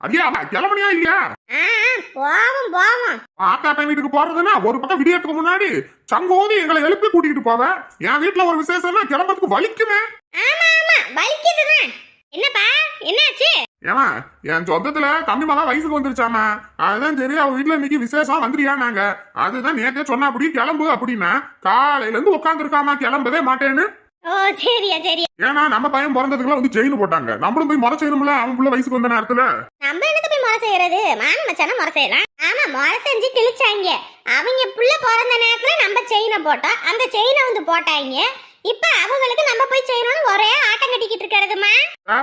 அடியா கிளம்பணியா இல்லையா? போவோம் போவோம். ஆத்தா பையன் வீட்டுக்கு போறதுன்னா ஒரு பக்கம் விடியறதுக்கு முன்னாடி சங்கோதி எங்களை எழுப்பி கூட்டிட்டு போவேன் என் வீட்டுல ஒரு விசேஷம்னா கிளம்புறதுக்கு வலிக்குமே. ஆமா ஆமா வலிக்குதுதான் என்னப்பா என்னாச்சு? ஏமா என் சொந்தத்துல தம்பி மகன் வயசுக்கு வந்துருச்சாமா. அதுதான் சரி அவ வீட்டுல இன்னைக்கு விசேஷம் வந்துறியா நாங்க அதுதான் நேத்தே சொன்னா அப்படி கிளம்பு அப்படின்னா காலையில இருந்து உட்காந்துருக்காமா கிளம்பவே மாட்டேன்னு. ஓ சரியா சரியா. ஏன்னா நம்ம பையன் பிறந்ததுக்குலாம் வந்து செயின் போட்டாங்க. நம்மளும் போய் முறை செய்யணும்ல? அவன் புள்ள வயசுக்கு வந்த நேரத்துல. நம்ம என்னது போய் முறை செய்யறது? மாமன் மச்சான முறை செய்யலாம். ஆமா முறை செஞ்சு கிழிச்சாங்க அவங்க புள்ள பிறந்த நேரத்துல நம்ம செயினை போட்டோம். அந்த செயினை வந்து போட்டாங்க. இப்ப அவங்களுக்கு நம்ம போய் செய்யணும்னு ஒரே ஆட்டம் கட்டிக்கிட்டு இருக்கிறதுமா?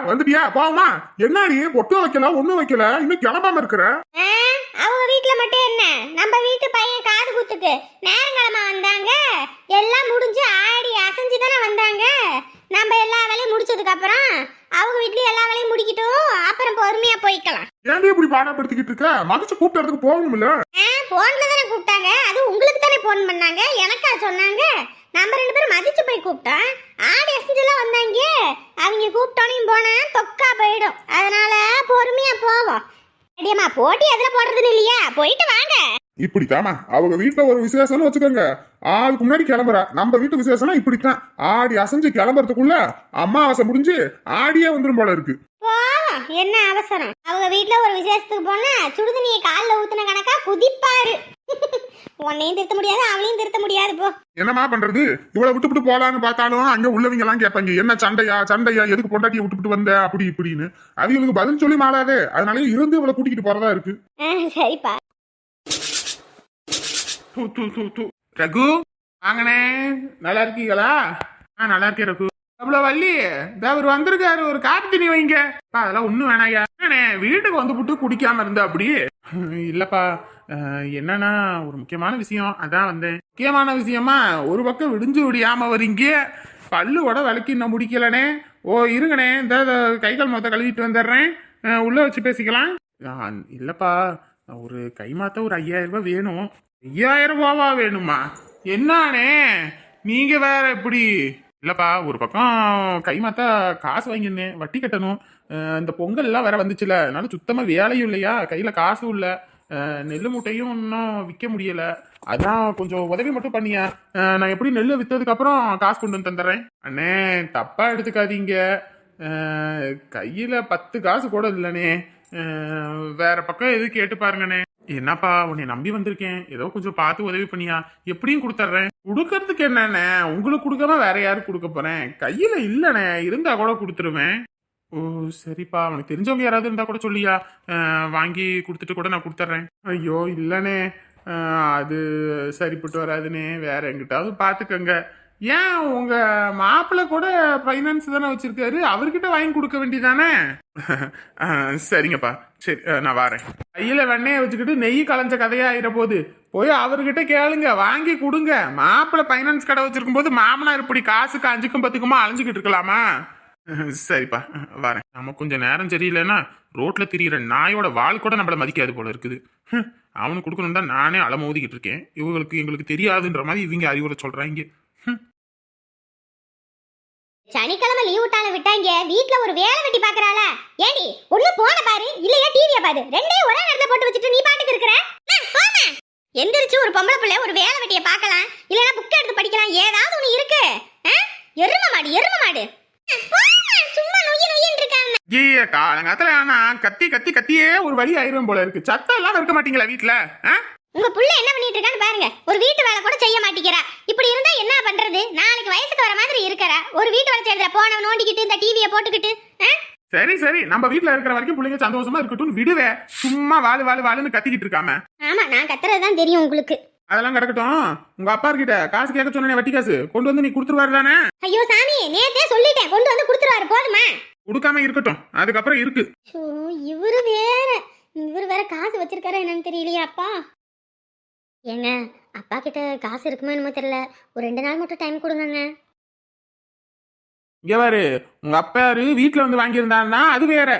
வந்துட்டியா? போமா என்னடி? பொட்டு வைக்கல ஒண்ணும் வைக்கல. இன்னும் கிளம்பாம இருக்கிற? அவங்க வீட்ல மட்டும் என்ன? நம்ம வீட்டு பையன் காது குத்துக்கு. நேரங்கிழமை வந்தாங்க எல்லாம் முடிஞ்சு ஆடி அசைஞ்சு தானே வந்தாங்க நம்ம எல்லா வேலையும் முடிச்சதுக்கு அப்புறம் அவங்க வீட்லயும் எல்லா வேலையும் முடிக்கட்டும் அப்புறம் பொறுமையா போய்க்கலாம் ஏன்டி இப்படி பாடப்படுத்திக்கிட்டு இருக்க? மதிச்சு கூப்பிட்ட இடத்துக்கு போகணும்ல போன்ல தானே கூப்பிட்டாங்க. அது உங்களுக்கு தானே போன் பண்ணாங்க? எனக்கா சொன்னாங்க? நம்ம ரெண்டு பேரும் மதிச்சு போய் கூப்பிட்டோம் ஆடி அசைஞ்செல்லாம் வந்தாங்க. அவங்க கூப்பிட்டோனையும் போனா தொக்கா போயிடும். அதனால பொறுமையா போவோம். அடியம்மா போட்டி எதுல போடுறதுன்னு இல்லையா? போயிட்டு வாங்க. இப்படித்தாமா அவங்க வீட்டுல ஒரு விசேஷம்னு வச்சுக்கோங்க. அதுக்கு முன்னாடி கிளம்புறா. நம்ம வீட்டு விசேஷம்னா இப்படித்தான். ஆடி அசைஞ்சு கிளம்புறதுக்குள்ள அமாவாசை முடிஞ்சு ஆடியே வந்துரும் போல இருக்கு. என்ன அவசரம்? அவங்க வீட்ல ஒரு விசேஷத்துக்கு போனா சுடுதண்ணியை காலில் ஊத்துன கணக்கா குதிப்பாரு. உன்னையும் திருத்த முடியாது அவளையும் திருத்த முடியாது போ. என்னம்மா பண்றது? இவளை விட்டுவிட்டு போலான்னு பார்த்தாலும் அங்க உள்ளவங்க எல்லாம் கேட்பாங்க என்ன சண்டையா? சண்டையா? எதுக்கு பொண்டாட்டியை விட்டுவிட்டு வந்த? அப்படி இப்படின்னு. அவங்களுக்கு பதில் சொல்லி மாறாதே அதனால இருந்து இவளை கூட்டிக்கிட்டு போறதா இருக்கு. சரிப்பா. ரகு வாங்கண்ணே. நல்லா இருக்கீங்களா? ஆ நல்லா இருக்கேன் ரகு. அவ்வளோ வள்ளி. இந்த அவர் வந்திருக்காரு ஒரு காப்பி தண்ணி வைங்க. அதெல்லாம் ஒன்றும் வேணாயா வீட்டுக்கு வந்து புட்டு குடிக்காம இருந்தா அப்படி? இல்லப்பா என்னன்னா ஒரு முக்கியமான விஷயம். அதான் வந்தேன். முக்கியமான விஷயமா ஒரு பக்கம் விடிஞ்சு விடியாம வரீங்க. பல்லு கூட விளக்கி இன்னும் முடிக்கலனே ஓ இருங்கண்ணே. இந்த கை கால் மொத்த கழுவிட்டு வந்துடுறேன். உள்ள வச்சு பேசிக்கலாம். இல்லப்பா ஒரு கைமாத்த ஒரு ஐயாயிரம் ரூபாய் வேணும். ஐயாயிரம் ரூபாவா வேணுமா? என்னானே நீங்க வேற எப்படி இல்லப்பா ஒரு பக்கம் கைமாத்தா காசு வாங்கியிருந்தேன் வட்டி கட்டணும். இந்த பொங்கல்லாம் வேற வந்துச்சுல அதனால சுத்தமா வேலையும் இல்லையா? கையில காசும் இல்ல. நெல் மூட்டையும் இன்னும் விற்க முடியல. அதான் கொஞ்சம் உதவி மட்டும் பண்ணியா? நான் எப்படி நெல் வித்ததுக்கு அப்புறம் காசு கொண்டு வந்து தந்துடுறேன்? அண்ணே தப்பா எடுத்துக்காதீங்க. கையில பத்து காசு கூட இல்லைண்ணே வேற பக்கம் எது கேட்டு பாருங்கண்ணே. என்னப்பா உன்னை நம்பி வந்திருக்கேன். ஏதோ கொஞ்சம் பார்த்து உதவி பண்ணியா? எப்படியும் கொடுத்துட்றேன் கொடுக்கறதுக்கு என்னண்ணே? உங்களுக்கு கொடுக்காம வேற யாருக்கு கொடுக்க போறேன்? கையில இல்லைண்ணே. இருந்தா கூட கொடுத்துருவேன். ஓ சரிப்பா. அவனுக்கு தெரிஞ்சவங்க யாராவது இருந்தா கூட சொல்லியா? வாங்கி கொடுத்துட்டு கூட நான் கொடுத்துட்றேன் ஐயோ இல்லைண்ணே. அது சரிப்பட்டு வராதுண்ணே. வேற எங்கிட்டாவது பார்த்துக்கங்க. ஏன் உங்க மாப்பிள்ளை கூட ஃபைனான்ஸ் தானே வச்சிருக்காரு? அவர்கிட்ட வாங்கி கொடுக்க வேண்டியதானே? சரிங்கப்பா. சரி நான் வரேன். கையில வெண்ணெயை வச்சுக்கிட்டு நெய் கலைஞ்ச கதையாயிர போது போய் அவர்கிட்ட கேளுங்க வாங்கி கொடுங்க. மாப்பிள்ளை ஃபைனான்ஸ் கடை வச்சிருக்கும் போது மாமனார் இப்படி காசுக்கு அஞ்சுக்கும் பத்துக்குமா அலைஞ்சுக்கிட்டு இருக்கலாமா? சரிப்பா வரேன். நம்ம கொஞ்சம் நேரம் சரியில்லைன்னா ரோட்ல திரியிற நாயோட வால் கூட நம்மள மதிக்காது போல இருக்குது. அவனுக்கு கொடுக்கணும் தான் நானே அலமோதிக்கிட்டு இருக்கேன். இவங்களுக்கு எங்களுக்கு தெரியாதுன்ற மாதிரி இவங்க அறிவுரை சொல்றாங்க. சனிக்கிழமை லீவ் விட்டாலும் விட்டாங்க வீட்ல ஒரு வேலை வெட்டி பாக்குறாள. ஏடி ஒண்ணு போன பாரு இல்லையா டிவிய பாரு. ரெண்டையும் ஒரே நேரத்துல போட்டு வச்சுட்டு நீ பாட்டுக்கு இருக்கிற? எந்திரிச்சு ஒரு பொம்பளை பிள்ளை ஒரு வேலை வெட்டிய பார்க்கலாம் இல்லைன்னா புக் எடுத்து படிக்கலாம். ஏதாவது ஒண்ணு இருக்கு. ஆ? எரும மாடு எரும மாடு. சும்மா நொய்ய நொய்யன்னு இருக்காங்க ஐயே காலங்காத்துல ஆனா கத்தி கத்தி கத்தியே ஒரு வழி ஆயிரும் போல இருக்கு. சத்தம் இல்லாம இருக்க மாட்டீங்களா வீட்டுல உங்க புள்ள என்ன பண்ணிட்டு இருக்கான்னு பாருங்க. ஒரு வீட்டு வேலை கூட செய்ய மாட்டேங்கிறா. இப்படி இருந்தா என்ன பண்றது? நாளைக்கு வயசுக்கு வர மாதிரி இருக்கறா. ஒரு வீட்டு வேலை செய்யறத போன நோண்டிக்கிட்டு இந்த டிவியை போட்டுக்கிட்டு? சரி சரி. நம்ம வீட்டுல இருக்கிற வரைக்கும் பிள்ளைங்க சந்தோஷமா இருக்கட்டும் விடுவே. சும்மா வாழு வாழு வாழுன்னு கத்திக்கிட்டு இருக்காம. ஆமா நான் கத்துறது தான் தெரியும் உங்களுக்கு. அதெல்லாம் கிடக்கட்டும். உங்க அப்பா கிட்ட காசு கேட்க சொன்னே வட்டி காசு. கொண்டு வந்து நீ கொடுத்துருவாரு தானே? ஐயோ சாமி நேத்தே சொல்லிட்டேன். கொண்டு வந்து கொடுத்துருவாரு போதுமா? கொடுக்காம இருக்கட்டும். அதுக்கப்புறம் இருக்கு. இவரு வேற. இவரு வேற காசு வச்சிருக்காரா என்னன்னு தெரியலையே அப்பா. ஏங்க அப்பா கிட்ட காசு இருக்குமா என்னமோ தெரியல. ஒரு ரெண்டு நாள் மட்டும் டைம் கொடுங்கங்க. இங்க பாரு உங்க அப்பாரு வீட்டுல வந்து வாங்கியிருந்தாருன்னா அது வேற.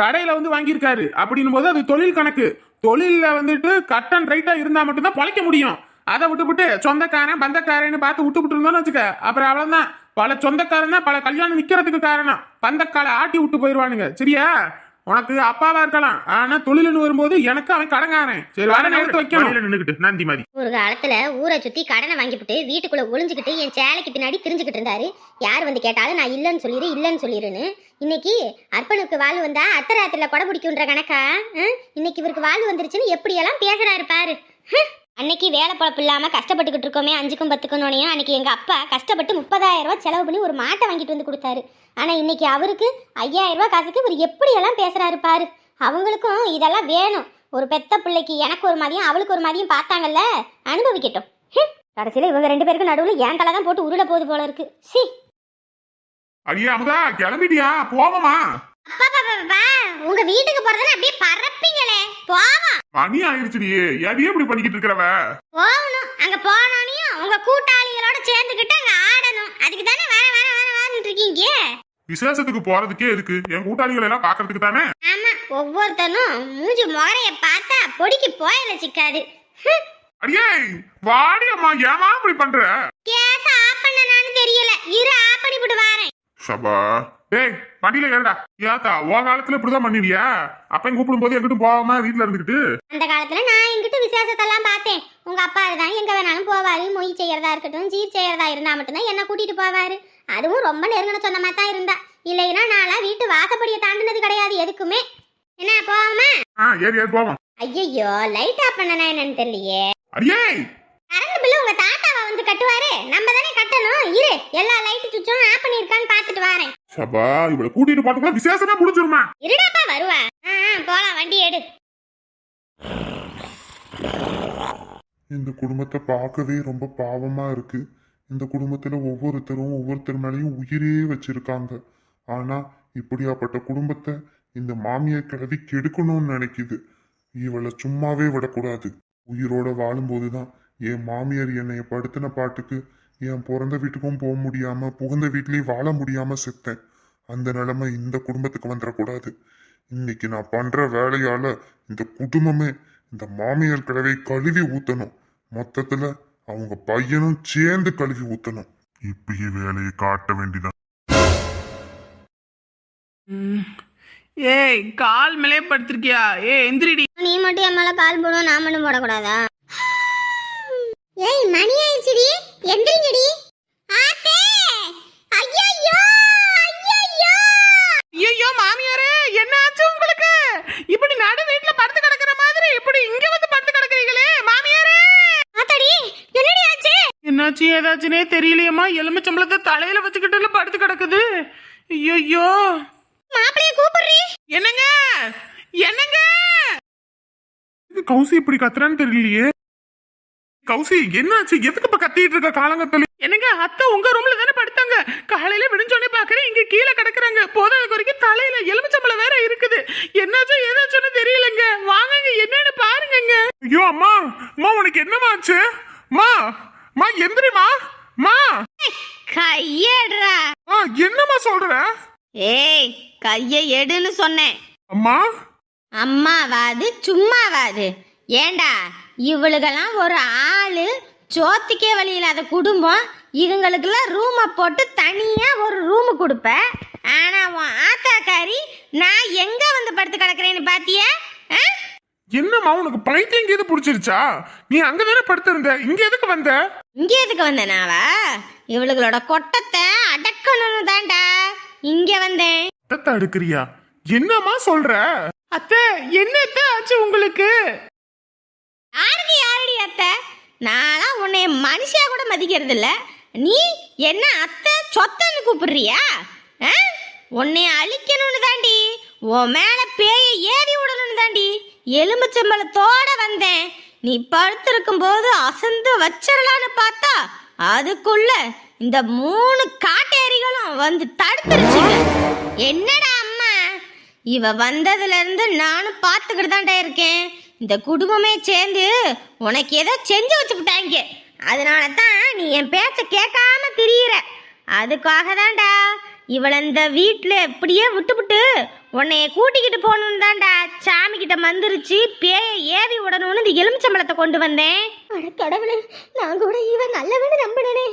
கடையில வந்து வாங்கியிருக்காரு. அப்படின்னும் போது அது தொழில் கணக்கு. தொழில வந்துட்டு கட் அண்ட் ரைட்டா இருந்தா மட்டும்தான் பொழைக்க முடியும். அதை விட்டுவிட்டு சொந்தக்காரன் பந்தக்காரன்னு பார்த்து விட்டு விட்டு இருந்தோம்னு வச்சுக்க அப்புறம் அவ்வளவுதான். பல சொந்தக்காரன் தான் பல கல்யாணம் நிக்கிறதுக்கு காரணம். பந்தக்கால ஆட்டி விட்டு போயிடுவானுங்க சரியா? உனக்கு அப்பாவா இருக்கலாம். ஆனா தொழிலுன்னு வரும்போது எனக்கு அவன் கடங்காரன். சரி வர நேரத்தை வைக்கணும். நின்னுக்கிட்டு. நந்தி மாதிரி. ஒரு காலத்துல ஊரை சுத்தி கடனை வாங்கிவிட்டு வீட்டுக்குள்ள ஒளிஞ்சுக்கிட்டு என் சேலைக்கு பின்னாடி திரிஞ்சுக்கிட்டு இருந்தாரு. யார் வந்து கேட்டாலும் நான் இல்லைன்னு சொல்லிடு இல்லைன்னு சொல்லிடுன்னு இன்னைக்கு அர்ப்பனுக்கு வாழ் வந்தா அத்தராத்திரில கொடை பிடிக்குன்ற கணக்கா? இன்னைக்கு இவருக்கு வாழ் வந்துருச்சுன்னு எப்படியெல்லாம் பேசுறாரு பாரு. அன்னைக்கு வேலை பழப்பு இல்லாமல் கஷ்டப்பட்டுக்கிட்டு இருக்கோமே அஞ்சுக்கும் பத்துக்கணும்னையும் அன்னைக்கு எங்கள் அப்பா கஷ்டப்பட்டு முப்பதாயிரம் ரூபாய் செலவு பண்ணி ஒரு மாட்டை வாங்கிட்டு வந்து கொடுத்தாரு. ஆனா இன்னைக்கு அவருக்கு ஐயாயிரம் ரூபாய் காசுக்கு இவர் எப்படியெல்லாம் பேசுகிறாரு பாரு. அவங்களுக்கும் இதெல்லாம் வேணும். ஒரு பெத்த பிள்ளைக்கு எனக்கு ஒரு மாதிரியும் அவளுக்கு ஒரு மாதிரியும் பார்த்தாங்கல்ல அனுபவிக்கட்டும். ஹம். கடைசியில இவங்க ரெண்டு பேருக்கும் நடுவில் என் தலை தான் போட்டு உருள போகுது போல இருக்கு. சி. அடியே அமுதா கிளம்பிட்டியா? போவமா உங்க வீட்டுக்கு போறதுன்னு அப்படியே பறப்பீங்களே போவோம் மணி ஆயிடுச்சுடி எதையும் இப்படி பண்ணிக்கிட்டு இருக்கிறவ? போகணும். அங்க போனோனையும் உங்க கூட்டாளிகளோட சேர்ந்துக்கிட்டு அங்க ஆடணும். அதுக்கு தானே வர வர வர வரன்னு இருக்கீங்க? விசேஷத்துக்கு போறதுக்கே எதுக்கு? என் கூட்டாளிகளை எல்லாம் பாக்குறதுக்கு தானே? ஆமா ஒவ்வொருத்தனும் மூஞ்சி முறைய பார்த்தா பொடிக்கு போயில சிக்காது. அடியே வாடி அம்மா ஏமா இப்படி பண்ற? கேஸ் ஆஃப் பண்ணனான்னு தெரியல. இரு ஆஃப் பண்ணிவிட்டு வரேன். சபா. டேய் வண்டியில ஏறடா. ஏத்தா உன் காலத்துல இப்படிதான் பண்ணுவியா? அப்பன் கூப்பிடும் போது எங்கிட்டும் போகாம வீட்டுல இருந்துகிட்டு. அந்த காலத்துல நான் எங்கிட்ட விசேஷத்தெல்லாம் பார்த்தேன். உங்க அப்பா தான் எங்க வேணாலும் போவாரு. மொய் செய்யறதா இருக்கட்டும் சீர் செய்யறதா இருந்தா மட்டும்தான் என்ன கூட்டிட்டு போவாரு. அதுவும் ரொம்ப நெருங்கின சொந்தமா தான் இருந்தா. இல்லைன்னா நான்லாம் வீட்டு வாசப்படியை தாண்டினது கிடையாது எதுக்குமே. என்ன போவோமா? ஆ ஏறி ஏறி போவோம். ஐயோ லைட் ஆஃப் பண்ணனா என்னன்னு தெரியலையே. அடியே! கரண்ட் பில்லு உங்க தாத்தாவா வந்து கட்டுவாரு. நம்ம தானே கட்டணும். இரு எல்லா லைட் சுவிட்சும் ஆஃப் பண்ணிருக்கான்னு பார்த்துட்டு வரேன். சபா இவளை கூட்டிட்டு பாத்துக்கலாம் விசேஷமே முடிஞ்சிருமா? இருடாப்பா வருவா. ஆ ஆ, போலாம் வண்டி எடு. இந்த குடும்பத்தை பார்க்கவே ரொம்ப பாவமா இருக்கு. இந்த குடும்பத்துல ஒவ்வொருத்தரும் ஒவ்வொருத்தர் மேலேயும் உயிரே வச்சிருக்காங்க. ஆனா இப்படியாப்பட்ட குடும்பத்தை இந்த மாமியார் கிழவி கெடுக்கணும்னு நினைக்குது. இவளை சும்மாவே விடக்கூடாது. உயிரோட வாழும்போதுதான் என் மாமியார் என்னைய படுத்தின பாட்டுக்கு என் பிறந்த வீட்டுக்கும் போக முடியாம புகுந்த வீட்லயும் வாழ முடியாம செத்தேன். அந்த நிலைமை இந்த குடும்பத்துக்கு வந்துடக்கூடாது இன்னைக்கு நான் பண்ற வேலையால இந்த குடும்பமே இந்த மாமியார் கிழவை கழுவி ஊத்தணும். மொத்தத்துல அவங்க பையனும் சேர்ந்து கழுவி ஊத்தணும். இப்பயே வேலையை காட்ட வேண்டிதான் ஏய் கால் மேலே படுத்திருக்கியா? ஏ எந்திரிடி. நீ மட்டும் என் மேல கால் போடுவோம் நான் மட்டும் போடக்கூடாதா? ஏய் மணி ஆயிடுச்சுடி. எந்திரிங்கடி. ஆத்தே! ஐயோ ஐயோ ஐயோ மாமியாரே என்ன ஆச்சு உங்களுக்கு? இப்படி நடு வீட்ல படுத்து கிடக்குற மாதிரி இப்படி இங்க வந்து படுத்து கிடக்குறீங்களே மாமியாரே! ஆத்தாடி என்னடி ஆச்சு? என்னாச்சு ஏதாச்சுனே தெரியலையம்மா. எலுமிச்சம்பளத்தை தலையில வச்சுக்கிட்டு படுத்து கிடக்குது. ஐயோ மாப்பிளைய கூப்பிடுறீ? என்னங்க? என்னங்க? இது கௌசி இப்படி கத்துறான்னு தெரியலையே. கௌசி என்னாச்சு? எதுக்கு இப்ப கத்திட்டு இருக்க காலங்கத்துல? என்னங்க அத்தை உங்க ரூம்ல தானே படுத்தாங்க? காலையில விடிஞ்சோடனே பாக்குறேன் இங்க கீழே கிடக்குறாங்க. போதாதுக்கு வரைக்கும் தலையில எலுமிச்சம்பளம் வேற இருக்குது. என்னாச்சும் ஏதாச்சும்னு தெரியலங்க. வாங்கங்க என்னன்னு பாருங்கங்க. ஐயோ அம்மா அம்மா உனக்கு என்னம்மா ஆச்சு மா மா எந்திரிமா மா கையேடுறா. ஆ என்னம்மா சொல்ற? ஏய் கையை எடுன்னு சொன்னேன். அம்மா. அம்மாவாது சும்மாவாது. ஏண்டா இவளுகெல்லாம் ஒரு ஆளு. சோத்துக்கே வழி இல்லாத குடும்பம். இதுங்களுக்கெல்லாம் ரூமை போட்டு தனியா ஒரு ரூமு கொடுப்ப. ஆனா உன் ஆத்தாக்காரி நான் எங்க வந்து படுத்து கிடக்குறேன்னு பாத்தியா? ஆ? என்னம்மா உனக்கு பைத்தியம் எது பிடிச்சிருச்சா? நீ அங்கதானே படுத்திருந்த? இங்க எதுக்கு வந்த? இங்க எதுக்கு வந்தேனாவா? இவளுகளோட கொட்டத்தை அடக்கணும்னு தான்டா. இங்க வந்தேன். ரத்தத்தை எடுக்கிறியா என்னம்மா சொல்ற? அத்தை என்ன அத்தை ஆச்சு உங்களுக்கு? யாருக்கு யாரடி அத்தை? நான்லாம் உன்னை மனுஷியா கூட மதிக்கிறது இல்லை நீ என்ன அத்தை சொத்தன்னு கூப்பிடுறியா? ஆ? உன்னை அழிக்கணும்னு தாண்டி உன் மேலே பேயை ஏறி விடணும்னு தாண்டி எலும்புச்சம்பளத்தோட வந்தேன். நீ படுத்திருக்கும் போது அசந்து வச்சிடலான்னு பார்த்தா அதுக்குள்ள இந்த மூணு காட்டேரிகளும் வந்து தடுத்துருச்சுங்க. என்னடா அம்மா? இவ வந்ததுல இருந்து நானும் பார்த்துக்கிட்டு தான்டா இருக்கேன். இந்த குடும்பமே சேர்ந்து உனக்கு ஏதோ செஞ்சு வச்சுக்கிட்டாங்க அதனால தான் நீ என் பேச்ச கேட்காம திரியிற. அதுக்காக தான்டா இவளை இந்த வீட்டில் இப்படியே விட்டுவிட்டு உன்னைய கூட்டிக்கிட்டு போகணுன்னு தான்டா சாமி கிட்ட மந்திரிச்சு பேய ஏவி விடணும்னு இந்த எலுமிச்சம்பழத்தை கொண்டு வந்தேன். அட கடவுளே நான் கூட இவன் நல்லவனு நம்பினே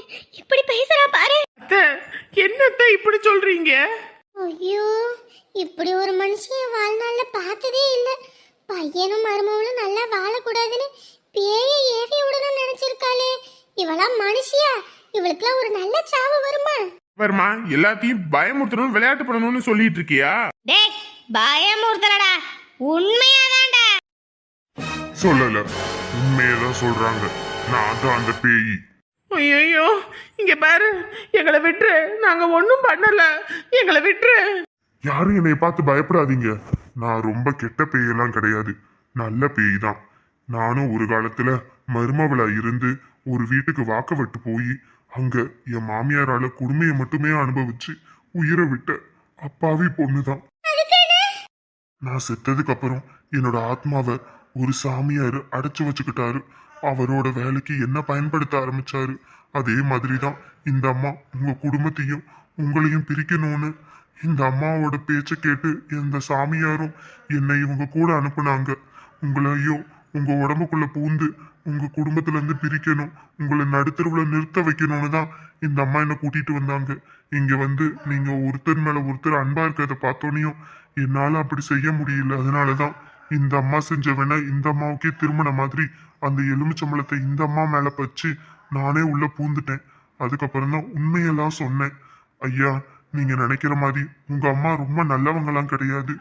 இப்படி பேசுறா பாரு. அத்தை என்னத்தை இப்படி சொல்றீங்க? ஐயோ இப்படி ஒரு மனுஷன் வாழ்நாள்ல பார்த்ததே இல்ல பையனும் மருமகளும் நல்லா வாழக்கூடாதுன்னு பேயை ஏவி விடணும்னு நினைச்சிருக்காளே. இவளாம் மனுஷியா? இவளுக்குலாம் ஒரு நல்ல சாவு வருமா? வருமா? எல்லாத்தையும் பயமுறுத்தணும் விளையாட்டு பண்ணணும்னு சொல்லிட்டு இருக்கியா? டேய் பயமுறுத்தலடா. உண்மையாதான்டா. சொல்லல. உண்மையதான் சொல்றாங்க. நான் தான் அந்த பேயி. ஐயோ இங்க பாரு. எங்களை விட்டுரு. நாங்க ஒண்ணும் பண்ணல. எங்களை விட்டுரு. யாரும் என்னை பார்த்து பயப்படாதீங்க. நான் ரொம்ப கெட்ட பேயெல்லாம் கிடையாது. நல்ல பேய் தான் நானும் ஒரு காலத்துல மருமவளா இருந்து ஒரு வீட்டுக்கு வாக்க விட்டு போய் அங்க என் மாமியாரால கொடுமையை மட்டுமே அனுபவிச்சு உயிரை விட்ட அப்பாவி பொண்ணுதான். நான் செத்ததுக்கு அப்புறம் என்னோட ஆத்மாவை ஒரு சாமியார் அடைச்சு வச்சுக்கிட்டாரு. அவரோட வேலைக்கு என்ன பயன்படுத்த ஆரம்பிச்சாரு? அதே மாதிரி தான் இந்த அம்மா உங்க குடும்பத்தையும் உங்களையும் பிரிக்கணும்னு இந்த அம்மாவோட பேச்சை கேட்டு எந்த சாமியாரும் என்னை இவங்க கூட அனுப்புனாங்க. உங்களையும் உங்க உடம்புக்குள்ள பூந்து உங்க குடும்பத்துல இருந்து பிரிக்கணும் உங்களை நடுத்தருவுல நிறுத்த வைக்கணும்னு தான் இந்த அம்மா என்னை கூட்டிட்டு வந்தாங்க. இங்க வந்து நீங்க ஒருத்தர் மேல ஒருத்தர் அன்பா இருக்கிறத பார்த்தோனையும் என்னால அப்படி செய்ய முடியல. அதனாலதான் இந்த அம்மா செஞ்ச இந்த அம்மாவுக்கே திருமண மாதிரி அந்த எலுமிச்சம்பளத்தை இந்த அம்மா மேல பச்சு நானே உள்ள பூந்துட்டேன். அதுக்கப்புறம் தான் உண்மையெல்லாம் சொன்னேன். ஐயா நீங்க நினைக்கிற மாதிரி உங்க அம்மா ரொம்ப நல்லவங்கலாம் கிடையாது.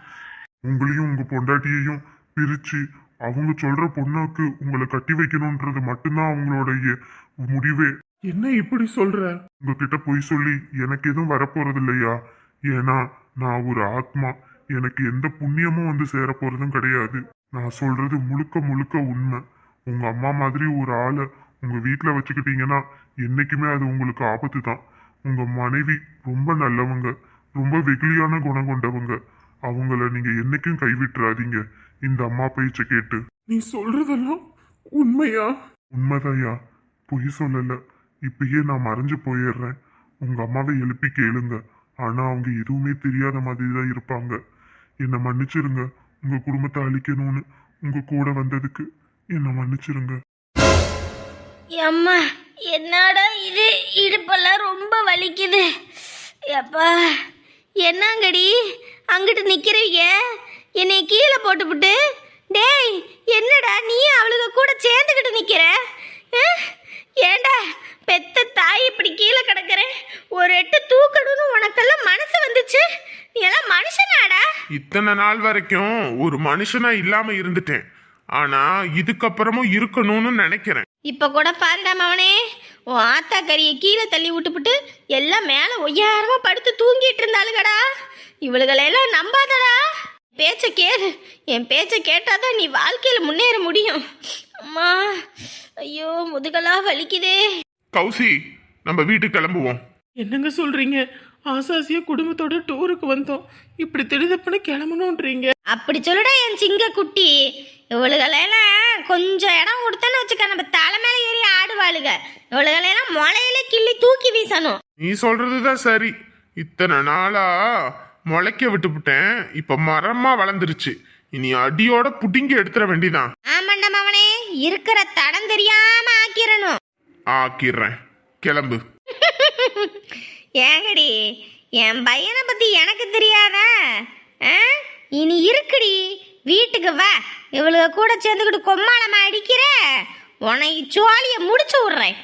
உங்களையும் உங்க பொண்டாட்டியையும் பிரிச்சு அவங்க சொல்ற பொண்ணுக்கு உங்களை கட்டி வைக்கணும்ன்றது மட்டும்தான் அவங்களுடைய முடிவே. என்ன இப்படி சொல்ற? உங்ககிட்ட பொய் சொல்லி எனக்கு எதுவும் வரப்போறது இல்லையா ஏன்னா நான் ஒரு ஆத்மா. எனக்கு எந்த புண்ணியமும் வந்து சேர போறதும் கிடையாது. நான் சொல்றது முழுக்க முழுக்க உண்மை. உங்க அம்மா மாதிரி ஒரு ஆளை உங்க வீட்டில் வச்சுக்கிட்டீங்கன்னா என்னைக்குமே அது உங்களுக்கு ஆபத்து தான் உங்க மனைவி ரொம்ப நல்லவங்க ரொம்ப வெகுளியான குணம் கொண்டவங்க. அவங்கள நீங்க என்னைக்கும் கைவிட்டுறாதீங்க. இந்த அம்மா பேச்சை கேட்டு. நீ சொல்றதெல்லாம் உண்மையா? உண்மைதாயா பொய் சொல்லல. இப்பயே நான் மறைஞ்சு போயிடுறேன். உங்க அம்மாவை எழுப்பி கேளுங்க. ஆனா அவங்க எதுவுமே தெரியாத மாதிரி தான் இருப்பாங்க. என்னை மன்னிச்சிருங்க. உங்க குடும்பத்தை அழிக்கணும்னு உங்க கூட வந்ததுக்கு என்னை மன்னிச்சிருங்க. அம்மா என்னடா இது? இடுப்பெல்லாம் ரொம்ப வலிக்குது. எப்பா என்னங்கடி? அங்கிட்டு நிற்கிறீங்க என்னை கீழே போட்டுவிட்டு டேய் என்னடா நீ அவளுக கூட சேர்ந்துக்கிட்டு நிற்கிற ஏண்டா பெத்த தாய் இப்படி கீழே கிடக்குற? ஒரு எட்டு தூக்கணும்னு உனக்கெல்லாம் மனசு வந்துச்சு? நீ எல்லாம் மனுஷனாடா? இத்தனை நாள் வரைக்கும் ஒரு மனுஷனா இல்லாம இருந்துட்டேன். ஆனா இதுக்கப்புறமும் இருக்கணும்னு நினைக்கிறேன். இப்ப கூட பாருடா மவனே உன் ஆத்தா கறியை கீழே தள்ளி விட்டுப்புட்டு எல்லாம் மேல ஒய்யாரமா படுத்து தூங்கிட்டு இருந்தாளுகடா. இவளுகளெல்லாம் நம்பாதடா. பேச்ச கேளு. என் பேச்ச கேட்டாதான் நீ வாழ்க்கையில முன்னேற முடியும். அம்மா ஐயோ முதுகெல்லாம் வலிக்குதே. கௌசி நம்ம வீட்டுக்கு கிளம்புவோம். என்னங்க சொல்றீங்க? ஆசாசியா குடும்பத்தோட டூருக்கு வந்தோம். இப்படி திடுதப்புன்னு கிளம்பணுன்றீங்க அப்படி சொல்லுடா என் சிங்க குட்டி இவளுகளெல்லாம் கொஞ்சம் இடம் கொடுத்தேன்னு வச்சுக்க நம்ம தலை மேல ஏறி ஆடுவாளுக. இவளுகளெல்லாம் முளையில கிள்ளி தூக்கி வீசணும். நீ சொல்றதுதான் சரி. இத்தனை நாளா முளைக்க விட்டுப்புட்டேன் இப்ப மரமா வளர்ந்துருச்சு. இனி அடியோட புடிங்கி எடுத்துட வேண்டிதான். ஆமாண்டா மவனே இருக்கிற தடம் தெரியாம ஆக்கிரணும். ஆக்கிடுறேன் கிளம்பு. ஏங்கடி என் பையனை பத்தி எனக்கு தெரியாதா? இனி இருக்குடி. வீட்டுக்கு வா. இவளுக கூட சேர்ந்துக்கிட்டு கொம்மாளமா அடிக்கிற? உனக்கு சோழிய முடிச்சு விட்றேன்.